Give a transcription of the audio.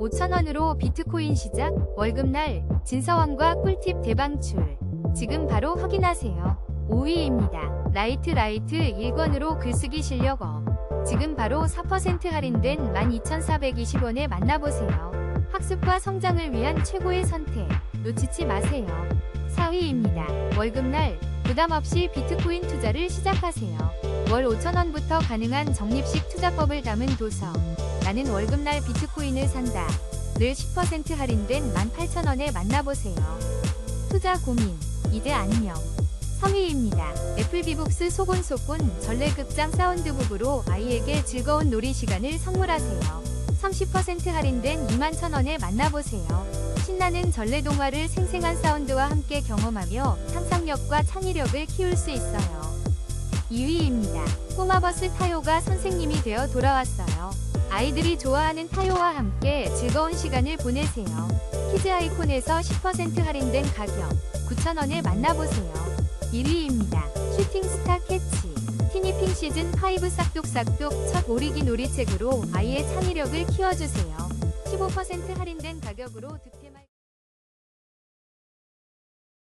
5,000원으로 비트코인 시작, 월급날, 진서원과 꿀팁 대방출. 지금 바로 확인하세요. 5위입니다. 라이트 라이트 1권으로 글쓰기 실력 업. 지금 바로 4% 할인된 12,420원에 만나보세요. 학습과 성장을 위한 최고의 선택. 놓치지 마세요. 4위입니다. 월급날, 부담 없이 비트코인 투자를 시작하세요. 월 5,000원부터 가능한 적립식 투자법을 담은 도서. 나는 월급날 비트코인을 산다. 늘10% 할인된 18,000원에 만나보세요. 투자 고민, 이제 안녕. 3위입니다. 애플비북스 소곤소곤 전래극장 사운드북으로 아이에게 즐거운 놀이 시간을 선물하세요. 30% 할인된 21,000원에 만나보세요. 신나는 전래 동화를 생생한 사운드와 함께 경험하며 상상력과 창의력을 키울 수 있어요. 2위입니다. 꼬마버스 타요가 선생님이 되어 돌아왔어요. 아이들이 좋아하는 타요와 함께 즐거운 시간을 보내세요. 키즈 아이콘에서 10% 할인된 가격 9,000원에 만나보세요. 1위입니다. 슈팅스타 캐치. 티니핑 시즌 5 싹둑싹둑 첫 오리기 놀이책으로 아이의 창의력을 키워주세요. 15% 할인된 가격으로 득